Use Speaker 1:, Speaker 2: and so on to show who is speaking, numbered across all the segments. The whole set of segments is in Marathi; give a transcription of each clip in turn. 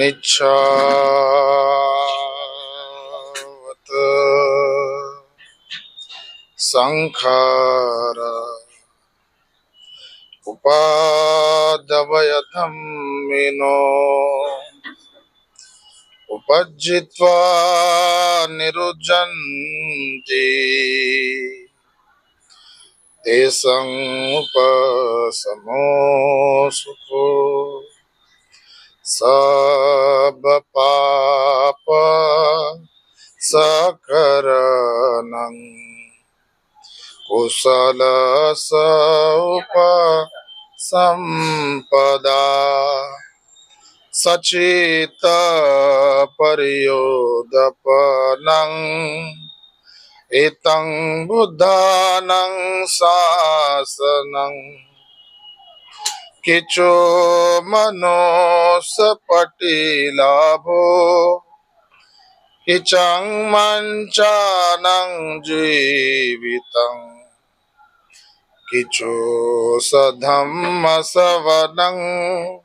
Speaker 1: nature. సంఖార ఉపాదవయధమ్మినో ఉపజ్జిత్వా నిరుజంతి తేసం ఉపసమోసుకు సబ పాప సకరణం पाप सकरणं कुशल सौप संपदा सचित पर्योदपनं इतं बुद्धानं शासनम् किचो मनोसपटिलाभो किचं मञ्चानं जीवितं किचो सधम्मसवनं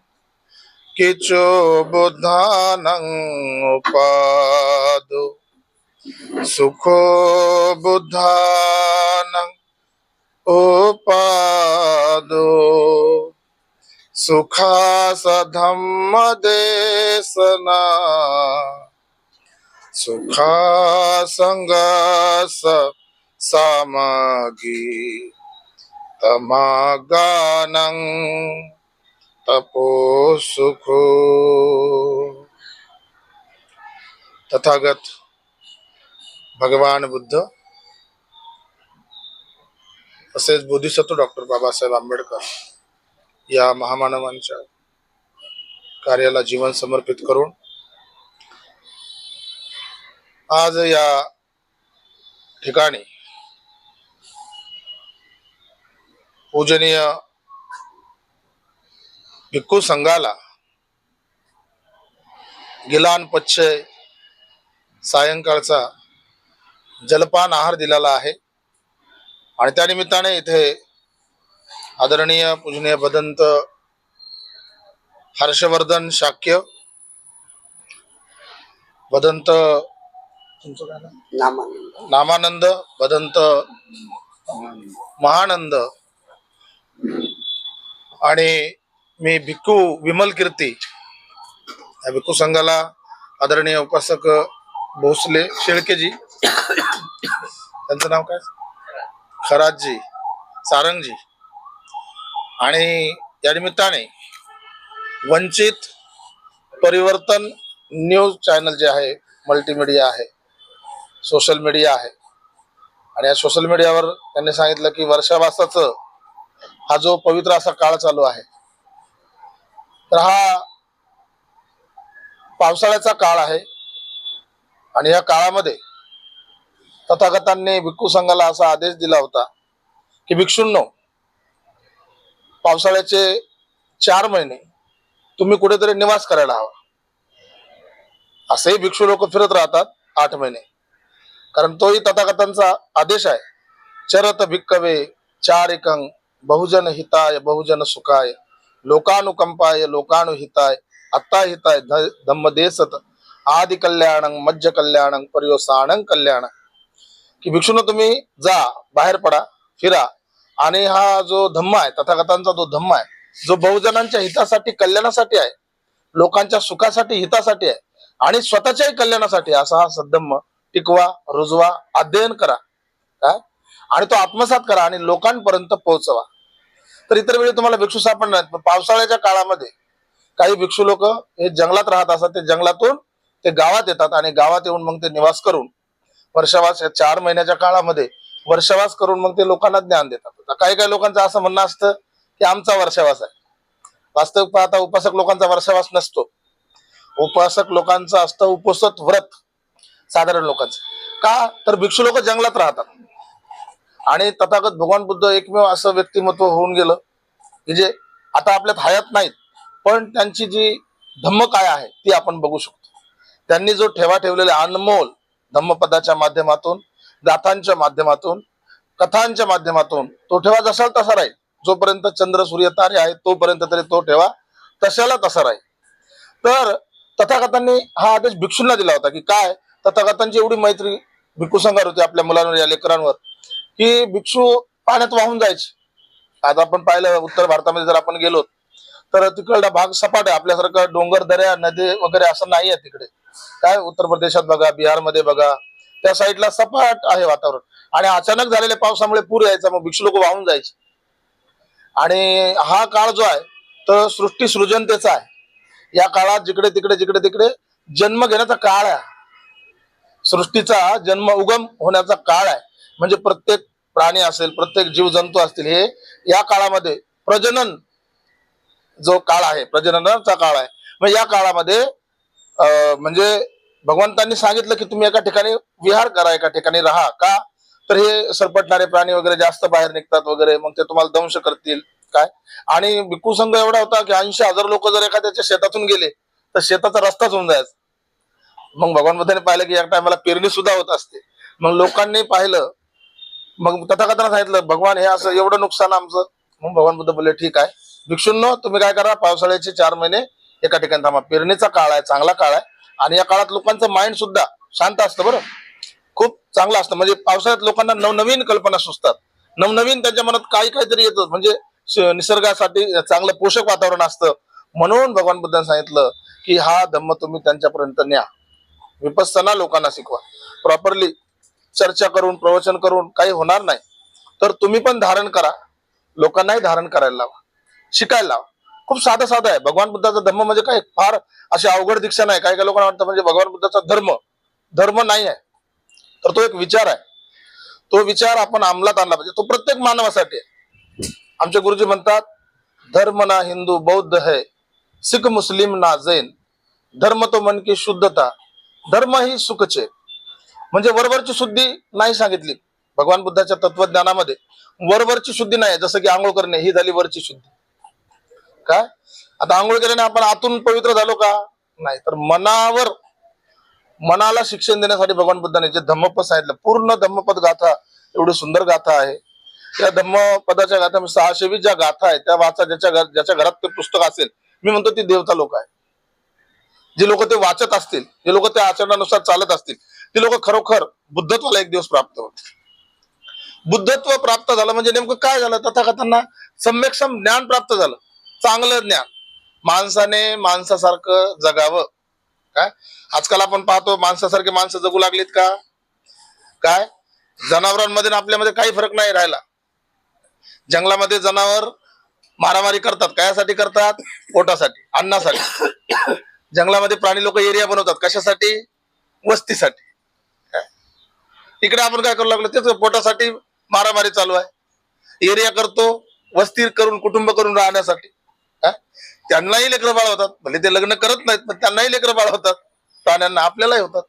Speaker 1: किचो बुद्धानं उपादो। सुखो बुद्धानं उपादो। सुखा सुखासङ्गस सामगी। तमागानं तपोसुखो। तथागत भगवान बुद्ध तसेच बोधिसत्व डॉक्टर बाबासाहेब आंबेडकर या महामानवांच्या कार्याला जीवन समर्पित करून आज या ठिकाणी पूजनीय भिक्खू संघाला गिलान पच्छय सायंकाळचा जलपान आहार दिलेला आहे आणि त्या निमित्ताने इथे आदरणीय पूजनीय भदंत हर्षवर्धन शाक्य भदंत? नामानंद भदंत महानंद आणि मी भिक्खू विमल कीर्ती या भिक्खू संघाला आदरणीय उपासक भोसले शेळकेजी. त्यांचं नाव काय? खराजी सारंगजी. आणि या निमित्ताने वंचित परिवर्तन न्यूज चॅनल जे आहे मल्टीमीडिया आहे सोशल मीडिया आहे. आणि या सोशल मीडियावर त्यांनी सांगितलं की वर्षावासाचं हा जो पवित्र असा काळ चालू आहे. तर हा पावसाळ्याचा काळ आहे. आणि या काळामध्ये तथागतांनी भिक्खू संघाला असा आदेश दिला होता की भिक्षूंनो पावसाळ्याचे चार महिने तुम्ही कुठेतरी निवास करायला हवा. असेही भिक्षू लोक फिरत राहतात आठ महिने. कारण तोही तथागतांचा आदेश आहे. चरत भिक्कवे चार एकंग बहुजन हिताय बहुजन सुखाय. लोकानुकंपाय लोकानुहिताय अत्ता हिताय ध- धम्मदेसत आदि कल्याणं मज्ज कल्याणं पर्योसाणं कल्याण. की भिक्षून तुम्ही जा बाहेर पडा फिरा. आणि हा जो धम्म आहे तथागतांचा जो धम्म आहे जो बहुजनांच्या हितासाठी कल्याणासाठी आहे लोकांच्या सुखासाठी हितासाठी आहे आणि स्वतःच्याही कल्याणासाठी असा हा सद्धम्म टिकवा रुजवा अध्ययन करा. काय आणि तो आत्मसात करा आणि लोकांपर्यंत पोहोचवा. तर इतर वेळी तुम्हाला भिक्षू सापडणार पण पावसाळ्याच्या काळामध्ये काही भिक्षू लोक हे जंगलात राहत असतात. ते जंगलातून ते गावात येतात आणि गावात येऊन मग ते निवास करून वर्षावास या चार महिन्याच्या काळामध्ये वर्षावास करून मग ते लोकांना ज्ञान देतात. काही काही लोकांचं असं म्हणणं असतं की आमचा वर्षावास आहे. वास्तविक पाहता उपासक लोकांचा वर्षावास नसतो. उपासक लोकांचं असतं उपोसत व्रत साधारण लोकांचं. का? तर भिक्षू लोक जंगलात राहतात. आणि तथागत भगवान बुद्ध एकमेव असं व्यक्तिमत्व होऊन गेलं. की जे आता आपल्यात हयात नाहीत पण त्यांची जी धम्म काय आहे ती आपण बघू शकतो. त्यांनी जो ठेवा ठेवलेला अनमोल धम्मपदाच्या माध्यमातून गाथांच्या माध्यमातून कथांच्या माध्यमातून तो ठेवा जसाल तसा राहील. जोपर्यंत चंद्र सूर्य तारे आहेत तोपर्यंत तरी तो ठेवा तशाला तसा राहील. तर तथागतांनी हा आदेश भिक्षूंना दिला होता की काय? तथागतांची एवढी मैत्री भिक्खू संघावर होती आपल्या मुलांवर या लेकरांवर. की भिक्षू पाण्यात वाहून जायचे. आता आपण पाहिलं उत्तर भारतामध्ये जर आपण गेलो तर तिकडला भाग सपाट आहे. आपल्यासारखं डोंगर दऱ्या नदी वगैरे असं नाही आहे तिकडे. काय? उत्तर प्रदेशात बघा बिहारमध्ये बघा त्या साईडला सपाट आहे वातावरण. आणि अचानक झालेल्या पावसामुळे पूर यायचा मग भिक्षू लोक वाहून जायचे. आणि हा काळ जो आहे तो सृष्टी सृजनतेचा आहे. या काळात जिकडे तिकडे जिकडे तिकडे जन्म घेण्याचा काळ आहे. सृष्टीचा जन्म उगम होण्याचा काळ आहे. म्हणजे प्रत्येक प्राणी असेल प्रत्येक जीव जंतू असतील हे या काळामध्ये प्रजनन जो काळ आहे प्रजननाचा काळ आहे. मग या काळामध्ये म्हणजे भगवंतांनी सांगितलं की तुम्ही एका ठिकाणी विहार करा एका ठिकाणी राहा का? तर हे सरपटणारे प्राणी वगैरे जास्त बाहेर निघतात वगैरे मग ते तुम्हाला दंश करतील. काय? आणि भिक्खू संघ एवढा होता की ऐंशी हजार लोक जर एखाद्याच्या शेतातून गेले तर शेताचा रस्ताच होऊन जायचा. मग भगवान बुद्धाने पाहिलं की या टायमाला पेरणी सुद्धा होत असते. मग लोकांनी पाहिलं मग तथागताना सांगितलं भगवान हे असं एवढं नुकसान आमचं. मग भगवान बुद्ध बोलले ठीक आहे. भिक्षूंनो तुम्ही काय करा पावसाळ्याचे चार महिने एका ठिकाणी थांबा. पेरणीचा काळ आहे चांगला काळ आहे आणि या काळात लोकांचं माइंड सुद्धा शांत असतं बरं. खूप चांगलं असतं. म्हणजे पावसाळ्यात लोकांना नवनवीन कल्पना सुचतात. नवनवीन त्यांच्या मनात काही काहीतरी येतं. म्हणजे निसर्गासाठी चांगलं पोषक वातावरण असतं. म्हणून भगवान बुद्धांनी सांगितलं की हा धम्म तुम्ही त्यांच्यापर्यंत न्या. विपස්සना लोकांना शिकवा. प्रॉपरली चर्चा करून प्रवचन करून काही होणार नाही. तर तुम्ही पण धारण करा. लोकांनाही धारण करायला लावा. शिकायला लावा. खूप साधं साधं आहे. भगवान बुद्धाचा धर्म म्हणजे काय? फार अशी अवघड दीक्षा नाही. काही काही लोकांना वाटतं म्हणजे भगवान बुद्धाचा धर्म. धर्म नाही आहे. तर तो एक विचार आहे. तो विचार आपण अंमलात आणला पाहिजे. तो प्रत्येक मानवासाठी आहे. आमचे गुरुजी म्हणतात धर्म ना हिंदू बौद्ध है सिख मुस्लिम ना जैन. धर्म तो मन की शुद्धता. धर्म ही सुखचे. म्हणजे वरवरची शुद्धी नाही सांगितली. भगवान बुद्धाच्या तत्वज्ञानामध्ये वरवरची शुद्धी नाही. जसं की आंघोळ करणे ही झाली वरची शुद्धी. काय? आता आंघोळ केल्याने आपण आतून पवित्र झालो का? नाही. तर मनावर मनाला शिक्षण देण्यासाठी भगवान बुद्धाने जे धम्मपद सांगितलं पूर्ण धम्मपद गाथा एवढी सुंदर गाथा आहे. त्या धम्मपदाच्या गाथा म्हणजे सहाशे वीस ज्या गाथा आहेत त्या वाचा ज्याच्या घर ज्याच्या घरात ते पुस्तक असेल मी म्हणतो ती देवता लोक आहे जे लोक ते वाचत असतील जे लोक त्या आचरणानुसार चालत असतील ती लोक खरोखर बुद्धत्वाला एक दिवस प्राप्त होत बुद्धत्व प्राप्त झालं म्हणजे नेमकं काय झालं? तथागतांना सम्यक्षम ज्ञान प्राप्त झालं. चांगलं ज्ञान. माणसाने माणसासारखं जगावं. काय? आजकाल आपण पाहतो माणसासारखे माणसं जगू लागलीत का? काय? जनावरांमध्ये आपल्यामध्ये काही फरक नाही राहिला. जंगलामध्ये जनावर मारामारी करतात. कायासाठी करतात? पोटासाठी अन्नासाठी. जंगलामध्ये प्राणी लोक एरिया बनवतात. कशासाठी? वस्तीसाठी? इकडे आपण काय करू लागलो? तेच पोटासाठी मारामारी चालू आहे. एरिया करतो वस्ती करून कुटुंब करून राहण्यासाठी. त्यांनाही लेकर बाळ होतात. भले ते लग्न करत नाहीत पण त्यांनाही लेकर बाळ होतात. प्राण्यांना आपल्यालाही होतात.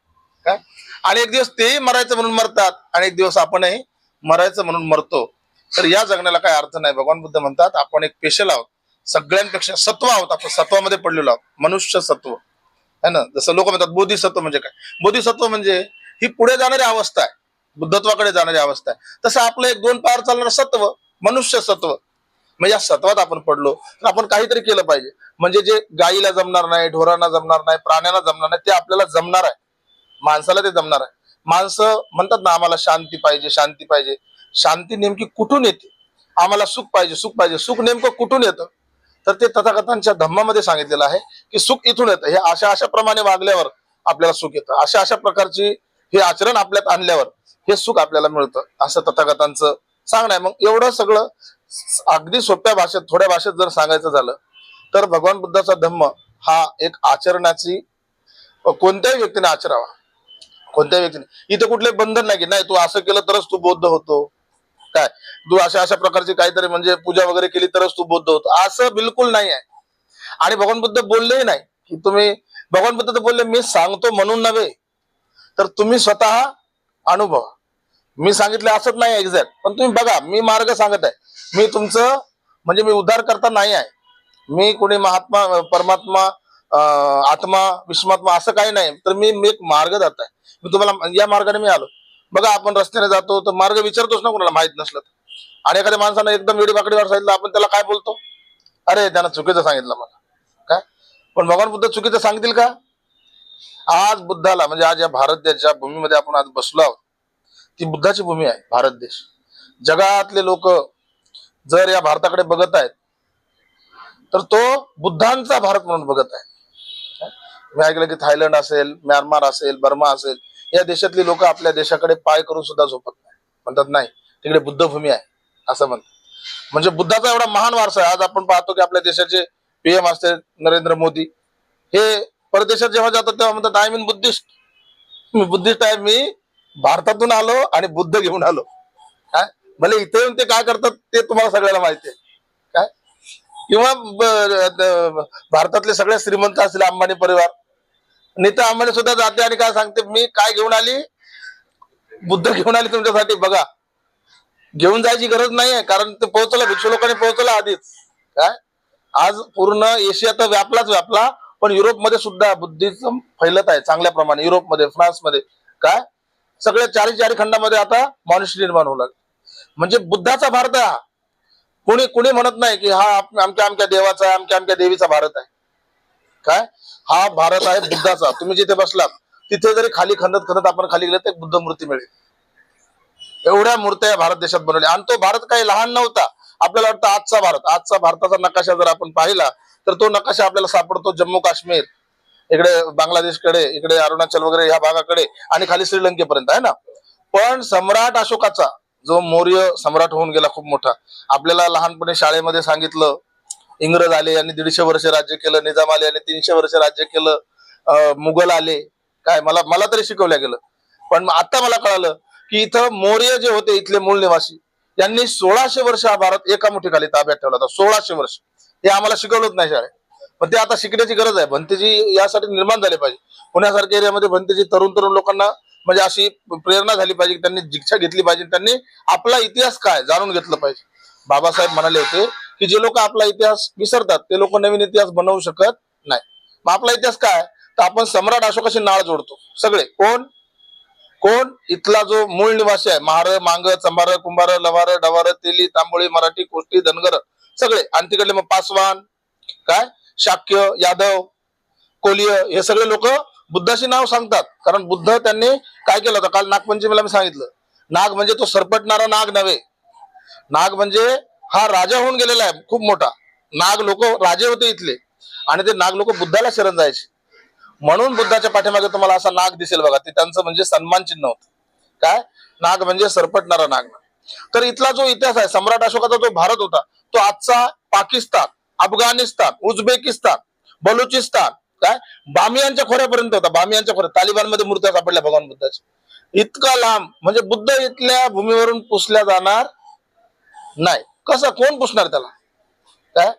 Speaker 1: काय आणि एक दिवस तेही मरायचं म्हणून मरतात. आणि एक दिवस आपणही मरायचं म्हणून मरतो. तर या जगण्याला काय अर्थ नाही. भगवान बुद्ध म्हणतात आपण एक पेशल आहोत. सगळ्यांपेक्षा सत्व आहोत. आपण सत्वामध्ये पडलेलो आहोत. मनुष्य सत्व. है ना? जसं लोक म्हणतात बोधिसत्व म्हणजे काय? बोधिसत्व म्हणजे ही पुढे जाणारी अवस्था आहे. बुद्धत्वाकडे जाणारी अवस्था आहे. तसं आपलं एक दोन पार चालणारं सत्व मनुष्य सत्व. म्हणजे या सत्वात आपण पडलो तर आपण काहीतरी केलं पाहिजे. म्हणजे जे गायीला जमणार नाही ढोरांना जमणार नाही प्राण्यांना जमणार नाही ते आपल्याला जमणार आहे. माणसाला ते जमणार आहे. माणसं म्हणतात ना आम्हाला शांती पाहिजे शांती पाहिजे. शांती नेमकी कुठून येते? आम्हाला सुख पाहिजे सुख पाहिजे. सुख नेमकं कुठून येतं? तर ते तथाकथांच्या धम्मामध्ये सांगितलेलं आहे की सुख इथून येतं. हे अशा अशा प्रमाणे वागल्यावर आपल्याला सुख येतं. अशा अशा प्रकारची हे आचरण आपल्यात आणल्यावर हे सुख आपल्याला मिळतं. असं तथागतांचं सांगणं आहे. मग एवढं सगळं अगदी सोप्या भाषेत थोड्या भाषेत जर सांगायचं झालं तर भगवान बुद्धाचा धम्म हा एक आचरणाची कोणत्याही व्यक्तीने आचरावा. कोणत्याही व्यक्तीने. इथे कुठले बंधन नाही की नाही तू असं केलं तरच तू बौद्ध होतो. काय? तू अशा अशा प्रकारची काहीतरी म्हणजे पूजा वगैरे केली तरच तू बौद्ध होतो. असं बिलकुल नाही आहे. आणि भगवान बुद्ध बोललेही नाही की तुम्ही भगवान बुद्ध तर बोलले मी सांगतो म्हणून नव्हे तर तुम्ही स्वतः अनुभवा. मी सांगितलं असंच नाही एक्झॅक्ट पण तुम्ही बघा मी मार्ग सांगत आहे. मी तुमचं म्हणजे मी उद्धार करता नाही आहे. मी कोणी महात्मा परमात्मा आत्मा विश्वात्मा असं काही नाही. तर मी मी एक मार्ग जात आहे. मी तुम्हाला या मार्गाने मी आलो. बघा आपण रस्त्याने जातो तर मार्ग विचारतोच ना कोणाला माहीत नसलं तर. आणि एखाद्या माणसानं एकदम वेडी बाकडीवर सांगितलं आपण त्याला काय बोलतो? अरे त्यानं चुकीचं सांगितलं मला. काय? पण भगवान बुद्ध चुकीचं सांगतील का? आज बुद्धाला म्हणजे आज या भारत देशाच्या भूमीमध्ये आपण आज बसलो आहोत ती बुद्धाची भूमी आहे भारत देश. जगातले लोक जर या भारताकडे बघत आहेत तर तो बुद्धांचा भारत म्हणून बघत आहे. मी ऐकलं की थायलंड असेल म्यानमार असेल बर्मा असेल या देशातली लोक आपल्या देशाकडे पाय करून सुद्धा झोपत नाही. म्हणतात नाही तिकडे बुद्धभूमी आहे. असं म्हणतात. म्हणजे बुद्धाचा एवढा महान वारसा आहे. आज आपण पाहतो की आपल्या देशाचे पीएम असते नरेंद्र मोदी. हे परदेशात जेव्हा जातात तेव्हा म्हणतात आय मीन बुद्धिस्ट मी बुद्धिस्ट आहे मी भारतातून आलो आणि बुद्ध घेऊन आलो. काय? भले इथे येऊन ते काय करतात ते तुम्हाला सगळ्याला माहिती आहे. काय? किंवा भारतातले सगळे श्रीमंत असले अंबानी परिवार. नीता अंबानी सुद्धा जाते आणि काय सांगते मी काय घेऊन आली? बुद्ध घेऊन आली तुमच्यासाठी बघा. घेऊन जायची गरज नाहीये कारण ते पोहोचलं भिक्षू लोकांनी पोहोचलं आधीच. काय? आज पूर्ण एशिया तर व्यापलाच व्यापला पण युरोपमध्ये सुद्धा बुद्धिझम फैलत आहे चांगल्या प्रमाणे युरोपमध्ये फ्रान्समध्ये. काय? सगळ्या चारी चारी खंडामध्ये आता मॉनिस्ट्री निर्माण होऊ लागले. म्हणजे बुद्धाचा भारत हा. कोणी कुणी म्हणत नाही की हा आमच्या अमक्या देवाचा आमच्या अमक्या देवीचा भारत आहे. काय? हा भारत आहे बुद्धाचा. तुम्ही जिथे बसलात तिथे जरी खाली खंदत खंदत आपण खाली गेलं तर बुद्ध मूर्ती मिळेल. एवढ्या मूर्त्या भारत देशात बनवल्या. आणि तो भारत काही लहान नव्हता. आपल्याला वाटतं आजचा भारत आजचा भारताचा नकाशा जर आपण पाहिला तर तो नकाशा आपल्याला सापडतो जम्मू काश्मीर इकडे बांगलादेशकडे इकडे अरुणाचल वगैरे ह्या भागाकडे आणि खाली श्रीलंकेपर्यंत आहे ना? पण सम्राट अशोकाचा जो मौर्य सम्राट होऊन गेला खूप मोठा आपल्याला लहानपणी शाळेमध्ये सांगितलं इंग्रज आले आणि दीडशे वर्ष राज्य केलं निजाम आले आणि तीनशे वर्ष राज्य केलं मुघल आले काय मला मला तरी शिकवल्या गेलं. पण आता मला कळालं की इथं मौर्य जे होते इथले मूळ निवासी यांनी सोळाशे वर्ष हा भारत एका मुठीखाली ताब्यात ठेवला होता सोळाशे वर्ष. हे आम्हाला शिकवलंच नाही शाळेत. पण ते आता शिकण्याची गरज आहे. भंतेजी यासाठी निर्माण झाले पाहिजे. पुण्यासारख्या एरियामध्ये भंतेजी तरुण तरुण लोकांना म्हणजे अशी प्रेरणा झाली पाहिजे की त्यांनी दीक्षा घेतली पाहिजे. त्यांनी आपला इतिहास काय जाणून घेतलं पाहिजे. बाबासाहेब म्हणाले होते की जे लोक आपला इतिहास विसरतात ते लोक नवीन इतिहास बनवू शकत नाही. मग आपला इतिहास काय? तर आपण सम्राट अशोकाशी नाळ जोडतो. सगळे. कोण? कोण? इथला जो मूळ निवासी आहे. महार मांग चंबार कुंभार लवार डवार तेली तांबोळी मराठी कोष्टी धनगर. सगळे. आणि तिकडले मग पासवान. काय? शाक्य यादव कोलिय हे सगळे लोक बुद्धाशी नाव सांगतात. कारण बुद्ध त्यांनी काय केलं होतं? काल नागपंचमीला मी सांगितलं. नाग म्हणजे तो सरपटणारा नाग नव्हे. नाग म्हणजे हा राजा होऊन गेलेला आहे खूप मोठा. नाग लोक राजे होते इथले. आणि ते नाग लोक बुद्धाला शरण जायचे. म्हणून बुद्धाच्या पाठीमागे तुम्हाला असा नाग दिसेल बघा. ते त्यांचं म्हणजे सन्मान चिन्ह होत. काय? नाग म्हणजे सरपटणारा नाग. तर इथला जो इतिहास आहे सम्राट अशोकाचा जो भारत होता तो आजचा पाकिस्तान. अफगाणिस्तान उझबेकिस्तान बलुचिस्तान काय? बामियांच्या खोऱ्यापर्यंत होता. बामियांच्या खोऱ्या. तालिबानमध्ये मूर्त्या सापडल्या भगवान बुद्धाच्या. इतका लांब. म्हणजे बुद्ध इथल्या भूमीवरून पुसल्या जाणार नाही. कसं? कोण पुसणार त्याला? काय?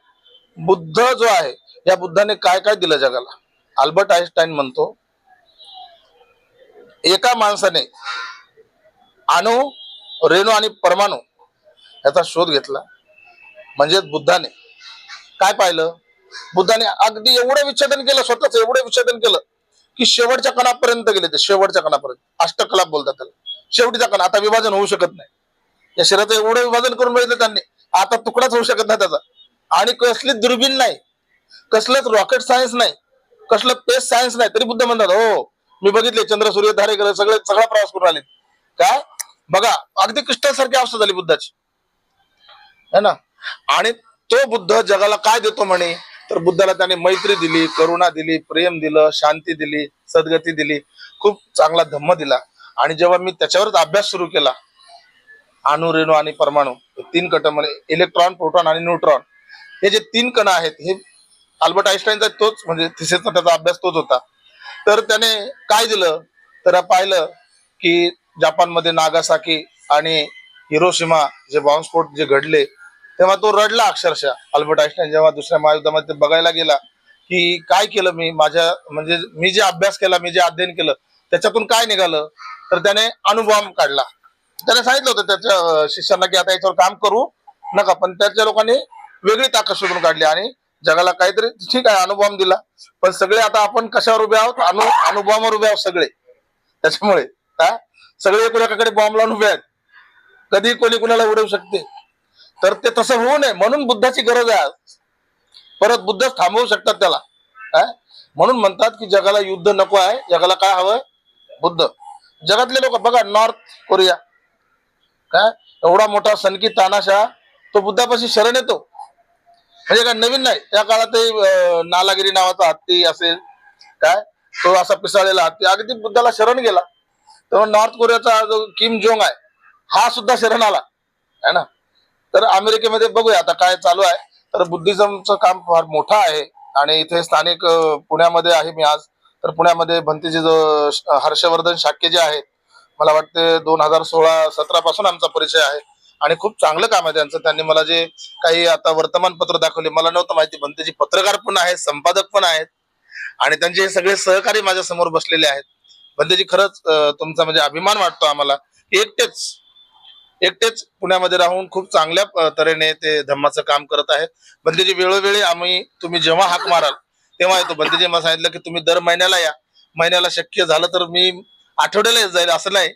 Speaker 1: बुद्ध जो आहे या बुद्धाने काय काय दिलं जगाला? आल्बर्ट आईन्स्टाईन म्हणतो एका माणसाने अणु रेणू आणि परमाणू याचा शोध घेतला. म्हणजेच बुद्धाने. काय पाहिलं? बुद्धाने अगदी एवढं विच्छेदन केलं स्वतःच एवढं विच्छेदन केलं की शेवटच्या कणापर्यंत गेले ते शेवटच्या कणापर्यंत. अष्टकलाप बोलतात त्याला. शेवटीचा कणा आता विभाजन होऊ शकत नाही. या शरीराचं एवढं विभाजन करून बघितलं त्यांनी आता तुकडाच होऊ शकत नाही त्याचा. आणि कसली दुर्बीण नाही. कसलंच रॉकेट सायन्स नाही. कसलं पेस सायन्स नाही. तरी बुद्ध म्हणतात हो मी बघितले चंद्र सूर्य धारेकर सगळे सगळा प्रवास करून आले काय? बघा अगदी क्रिस्टल सारखी अवस्था झाली बुद्धाची. है ना? आणि तो बुद्ध जगाला काय देतो म्हणे? तर बुद्धाला त्याने मैत्री दिली करुणा दिली प्रेम दिलं शांती दिली सद्गती दिली खूप चांगला धम्म दिला. आणि जेव्हा मी त्याच्यावरच अभ्यास सुरू केला अणु रेणू आणि परमाणू तीन कण म्हणजे इलेक्ट्रॉन प्रोटॉन आणि न्यूट्रॉन हे जे तीन कण आहेत हे अल्बर्ट आईन्स्टाईनचा तोच म्हणजे थिसेसचा त्याचा अभ्यास तोच होता. तर त्याने काय दिलं? तर पाहिलं की जपानमध्ये नागासाकी आणि हिरोशिमा जे बॉम्बस्फोट जे घडले तेव्हा तो रडला अक्षरशः. अल्बर्ट आईन्स्टाईन जेव्हा दुसऱ्या महायुद्धामध्ये बघायला गेला की काय केलं मी माझ्या म्हणजे मी जे अभ्यास केला मी जे अध्ययन केलं त्याच्यातून काय निघालं? तर त्याने अणुबॉम्ब काढला. त्याने सांगितलं होतं त्याच्या शिष्यांना की आता याच्यावर काम करू नका पण त्याच्या लोकांनी वेगळी ताकद शोधून काढली आणि जगाला काहीतरी ठीक आहे अणुबॉम्ब दिला. पण सगळे आता आपण कशावर उभे आहोत? अणु अणुबॉम्बवर उभे आहोत सगळे. त्याच्यामुळे सगळे सगळे एकाकडे बॉम्ब लावून उभे आहेत. कधी कोणी कुणाला उडवू शकते? तर ते तसं होऊ नये. म्हणून बुद्धाची गरज आहे परत बुद्धच थांबवू शकतात त्याला. काय म्हणून म्हणतात की जगाला युद्ध नको आहे. जगाला काय हवंय? बुद्ध. जगातले लोक बघा नॉर्थ कोरिया. काय एवढा मोठा सनकी तानाशा तो बुद्धापाशी शरण येतो. म्हणजे काय नवीन नाही. त्या काळात नालागिरी नावाचा हत्ती असेल काय? तो असा पिसाळलेला हत्ती. अगदी बुद्धाला शरण गेला. तर नॉर्थ कोरियाचा जो किम जोंग आहे हा सुद्धा शरण आला. है ना? तर अमेरिकेमध्ये बघूया आता काय चालू आहे. तर बुद्धिझमचं काम फार मोठं आहे आणि इथे स्थानिक पुण्यामध्ये आहे मी आज. तर पुण्यामध्ये भंतीजी जो हर्षवर्धन शाक्य जे आहेत मला वाटते दोन हजार सोळा सतरा पासून आमचा परिचय आहे. आणि खूप चांगलं काम आहे त्यांचं. त्यांनी मला जे काही आता वर्तमानपत्र दाखवले मला नव्हतं माहिती. भंतेजी पत्रकार पण आहेत संपादक पण आहेत. आणि त्यांचे हे सगळे सहकारी माझ्यासमोर बसलेले आहेत. भंतेजी खरंच तुमचा म्हणजे अभिमान वाटतो आम्हाला. एकटेच एकटेच पुण्यामध्ये राहून खूप चांगल्या तऱ्हेने ते धम्माचं काम करत आहेत. बंदेजी वेळोवेळी आम्ही तुम्ही जेव्हा हाक माराल तेव्हा येतो. बंदीजी मला सांगितलं की तुम्ही दर महिन्याला या. महिन्याला शक्य झालं तर मी आठवड्याला जाईल असं नाही.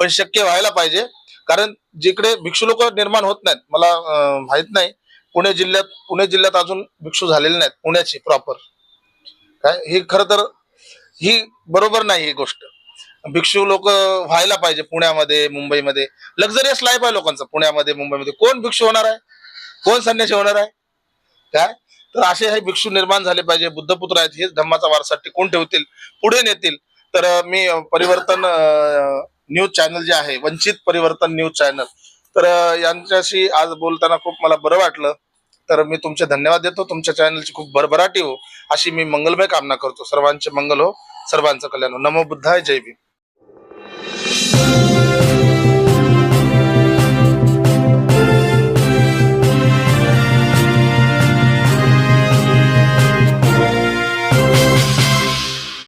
Speaker 1: पण शक्य व्हायला पाहिजे. कारण जिकडे भिक्षू लोक निर्माण होत नाहीत मला माहीत नाही पुणे जिल्ह्यात पुणे जिल्ह्यात अजून भिक्षू झालेले नाहीत पुण्याची प्रॉपर काय? ही खरं तर ही बरोबर नाही ही गोष्ट. भिक्षू लोक व्हायला पाहिजे पुण्यामध्ये मुंबईमध्ये. लक्झरियस लाईफ आहे लोकांचं पुण्यामध्ये मुंबईमध्ये. कोण भिक्षू होणार आहे? कोण संन्यासी होणार आहे? काय? तर असे हे भिक्षू निर्माण झाले पाहिजे. बुद्धपुत्र आहेत हेच धम्माचा वारसा टिकून ठेवतील पुढे नेतील. तर मी परिवर्तन न्यूज चॅनल जे आहे वंचित परिवर्तन न्यूज चॅनल. तर यांच्याशी आज बोलताना खूप मला बरं वाटलं. तर मी तुमचे धन्यवाद देतो. तुमच्या चॅनलची खूप भरभराटी हो. अशी मी मंगलमय कामना करतो. सर्वांचे मंगल हो. सर्वांचं कल्याण हो. नमो बुद्धाय. जय भीम. Thank you.